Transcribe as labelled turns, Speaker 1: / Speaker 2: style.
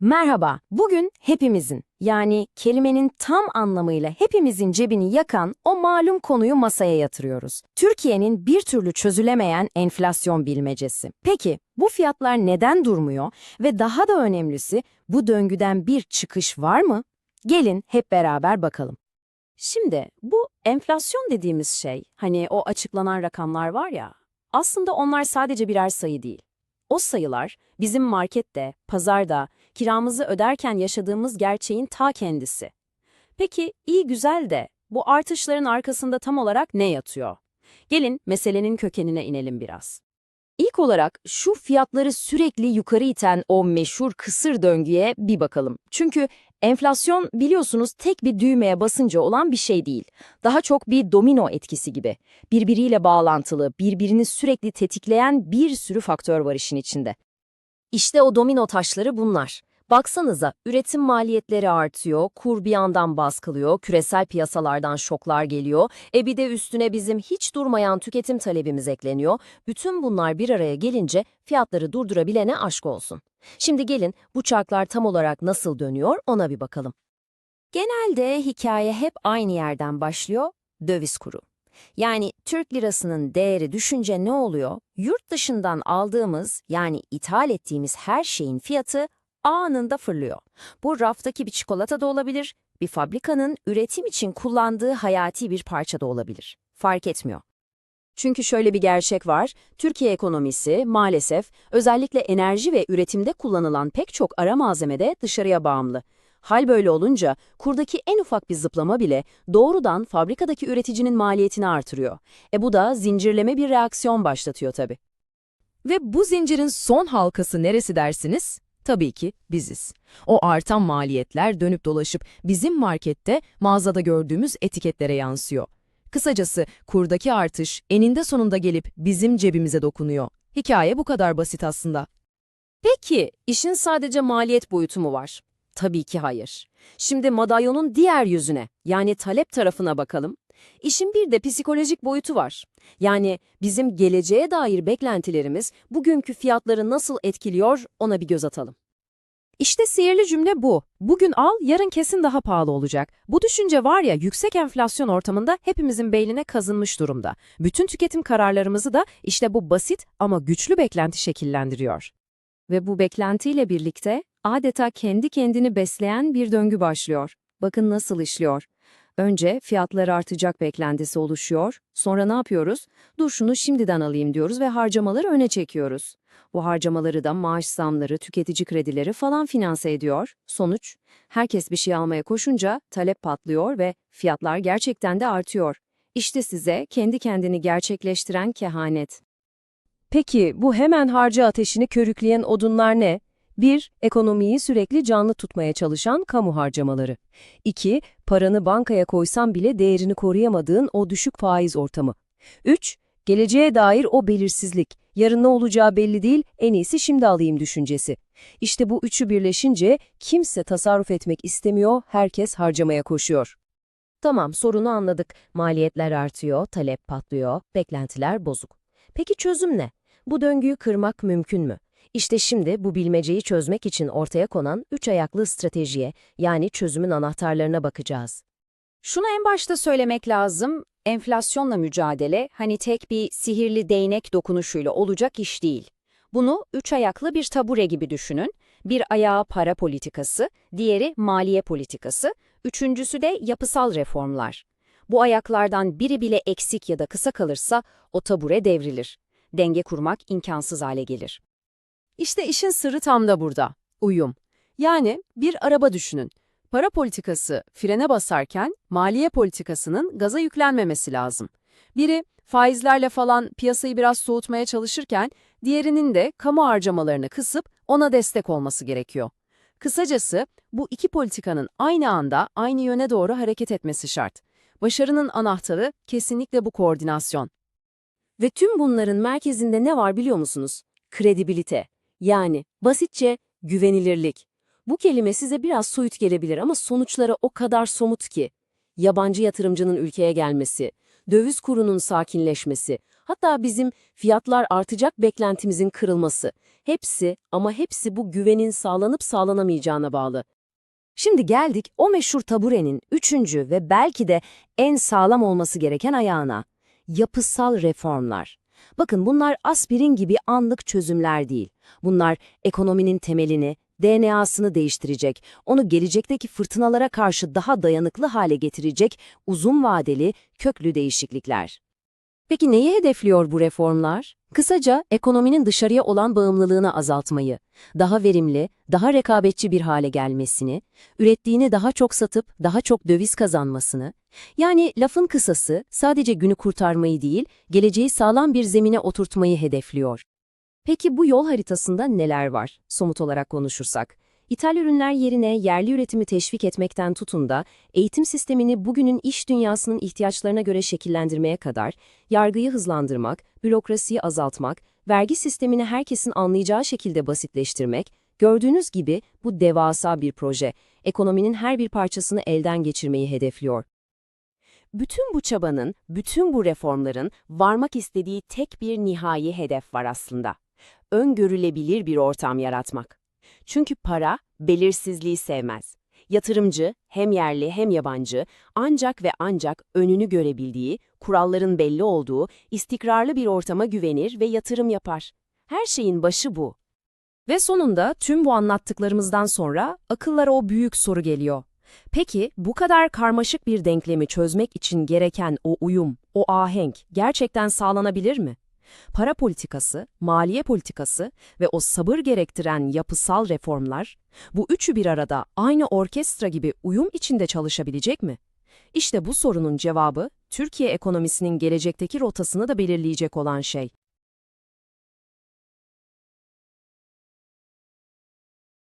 Speaker 1: Merhaba, bugün hepimizin, yani kelimenin tam anlamıyla hepimizin cebini yakan o malum konuyu masaya yatırıyoruz. Türkiye'nin bir türlü çözülemeyen enflasyon bilmecesi. Peki, bu fiyatlar neden durmuyor ve daha da önemlisi bu döngüden bir çıkış var mı? Gelin hep beraber bakalım. Şimdi bu enflasyon dediğimiz şey, hani o açıklanan rakamlar var ya, aslında onlar sadece birer sayı değil. O sayılar bizim markette, pazarda, kiramızı öderken yaşadığımız gerçeğin ta kendisi. Peki iyi güzel de bu artışların arkasında tam olarak ne yatıyor? Gelin meselenin kökenine inelim biraz. İlk olarak şu fiyatları sürekli yukarı iten o meşhur kısır döngüye bir bakalım. Çünkü enflasyon biliyorsunuz tek bir düğmeye basınca olan bir şey değil. Daha çok bir domino etkisi gibi. Birbiriyle bağlantılı, birbirini sürekli tetikleyen bir sürü faktör var işin içinde. İşte o domino taşları bunlar. Baksanıza, üretim maliyetleri artıyor, kur bir yandan baskılıyor, küresel piyasalardan şoklar geliyor, e bir de üstüne bizim hiç durmayan tüketim talebimiz ekleniyor. Bütün bunlar bir araya gelince fiyatları durdurabilene aşk olsun. Şimdi gelin bu çarklar tam olarak nasıl dönüyor ona bir bakalım. Genelde hikaye hep aynı yerden başlıyor, döviz kuru. Yani Türk lirasının değeri düşünce ne oluyor? Yurt dışından aldığımız yani ithal ettiğimiz her şeyin fiyatı anında fırlıyor. Bu raftaki bir çikolata da olabilir, bir fabrikanın üretim için kullandığı hayati bir parça da olabilir. Fark etmiyor. Çünkü şöyle bir gerçek var, Türkiye ekonomisi maalesef özellikle enerji ve üretimde kullanılan pek çok ara malzemede dışarıya bağımlı. Hal böyle olunca kurdaki en ufak bir zıplama bile doğrudan fabrikadaki üreticinin maliyetini artırıyor. E bu da zincirleme bir reaksiyon başlatıyor tabii.
Speaker 2: Ve bu zincirin son halkası neresi dersiniz? Tabii ki biziz. O artan maliyetler dönüp dolaşıp bizim markette, mağazada gördüğümüz etiketlere yansıyor. Kısacası kurdaki artış eninde sonunda gelip bizim cebimize dokunuyor. Hikaye bu kadar basit aslında.
Speaker 1: Peki, işin sadece maliyet boyutu mu var? Tabii ki hayır. Şimdi madalyonun diğer yüzüne, yani talep tarafına bakalım. İşin bir de psikolojik boyutu var. Yani bizim geleceğe dair beklentilerimiz bugünkü fiyatları nasıl etkiliyor ona bir göz atalım.
Speaker 2: İşte sihirli cümle bu. Bugün al, yarın kesin daha pahalı olacak. Bu düşünce var ya yüksek enflasyon ortamında hepimizin beynine kazınmış durumda. Bütün tüketim kararlarımızı da işte bu basit ama güçlü beklenti şekillendiriyor.
Speaker 1: Ve bu beklentiyle birlikte adeta kendi kendini besleyen bir döngü başlıyor. Bakın nasıl işliyor. Önce fiyatlar artacak beklentisi oluşuyor. Sonra ne yapıyoruz? Dur şunu şimdiden alayım diyoruz ve harcamaları öne çekiyoruz. Bu harcamaları da maaş zamları, tüketici kredileri falan finanse ediyor. Sonuç, herkes bir şey almaya koşunca talep patlıyor ve fiyatlar gerçekten de artıyor. İşte size kendi kendini gerçekleştiren kehanet.
Speaker 3: Peki bu hemen harca ateşini körükleyen odunlar ne? 1. Ekonomiyi sürekli canlı tutmaya çalışan kamu harcamaları. 2. Paranı bankaya koysan bile değerini koruyamadığın o düşük faiz ortamı. 3. Geleceğe dair o belirsizlik. Yarın ne olacağı belli değil, en iyisi şimdi alayım düşüncesi. İşte bu üçü birleşince kimse tasarruf etmek istemiyor, herkes harcamaya koşuyor.
Speaker 1: Tamam, sorunu anladık. Maliyetler artıyor, talep patlıyor, beklentiler bozuk. Peki çözüm ne? Bu döngüyü kırmak mümkün mü? İşte şimdi bu bilmeceyi çözmek için ortaya konan üç ayaklı stratejiye, yani çözümün anahtarlarına bakacağız. Şunu en başta söylemek lazım, enflasyonla mücadele hani tek bir sihirli değnek dokunuşuyla olacak iş değil. Bunu üç ayaklı bir tabure gibi düşünün. Bir ayağı para politikası, diğeri maliye politikası, üçüncüsü de yapısal reformlar. Bu ayaklardan biri bile eksik ya da kısa kalırsa o tabure devrilir. Denge kurmak imkansız hale gelir.
Speaker 2: İşte işin sırrı tam da burada. Uyum. Yani bir araba düşünün. Para politikası frene basarken maliye politikasının gaza yüklenmemesi lazım. Biri faizlerle falan piyasayı biraz soğutmaya çalışırken diğerinin de kamu harcamalarını kısıp ona destek olması gerekiyor. Kısacası bu iki politikanın aynı anda aynı yöne doğru hareket etmesi şart. Başarının anahtarı kesinlikle bu koordinasyon.
Speaker 1: Ve tüm bunların merkezinde ne var biliyor musunuz? Kredibilite. Yani basitçe güvenilirlik. Bu kelime size biraz soyut gelebilir ama sonuçları o kadar somut ki. Yabancı yatırımcının ülkeye gelmesi, döviz kurunun sakinleşmesi,
Speaker 2: Hatta bizim fiyatlar artacak beklentimizin kırılması. Hepsi ama hepsi bu güvenin sağlanıp sağlanamayacağına bağlı.
Speaker 1: Şimdi geldik o meşhur taburenin üçüncü ve belki de en sağlam olması gereken ayağına. Yapısal reformlar. Bakın bunlar aspirin gibi anlık çözümler değil. Bunlar ekonominin temelini, DNA'sını değiştirecek, onu gelecekteki fırtınalara karşı daha dayanıklı hale getirecek uzun vadeli, köklü değişiklikler.
Speaker 2: Peki neyi hedefliyor bu reformlar? Kısaca ekonominin dışarıya olan bağımlılığını azaltmayı, daha verimli, daha rekabetçi bir hale gelmesini, ürettiğini daha çok satıp daha çok döviz kazanmasını, yani lafın kısası sadece günü kurtarmayı değil, geleceği sağlam bir zemine oturtmayı hedefliyor.
Speaker 1: Peki bu yol haritasında neler var? Somut olarak konuşursak. İthal ürünler yerine yerli üretimi teşvik etmekten tutun da eğitim sistemini bugünün iş dünyasının ihtiyaçlarına göre şekillendirmeye kadar yargıyı hızlandırmak, bürokrasiyi azaltmak, vergi sistemini herkesin anlayacağı şekilde basitleştirmek, gördüğünüz gibi bu devasa bir proje, ekonominin her bir parçasını elden geçirmeyi hedefliyor.
Speaker 2: Bütün bu çabanın, bütün bu reformların varmak istediği tek bir nihai hedef var aslında. Öngörülebilir bir ortam yaratmak. Çünkü para belirsizliği sevmez. Yatırımcı hem yerli hem yabancı ancak ve ancak önünü görebildiği, kuralların belli olduğu, istikrarlı bir ortama güvenir ve yatırım yapar. Her şeyin başı bu.
Speaker 1: Ve sonunda tüm bu anlattıklarımızdan sonra akıllara o büyük soru geliyor. Peki bu kadar karmaşık bir denklemi çözmek için gereken o uyum, o ahenk gerçekten sağlanabilir mi? Para politikası, maliye politikası ve o sabır gerektiren yapısal reformlar, bu üçü bir arada aynı orkestra gibi uyum içinde çalışabilecek mi? İşte bu sorunun cevabı, Türkiye ekonomisinin gelecekteki rotasını da belirleyecek olan şey.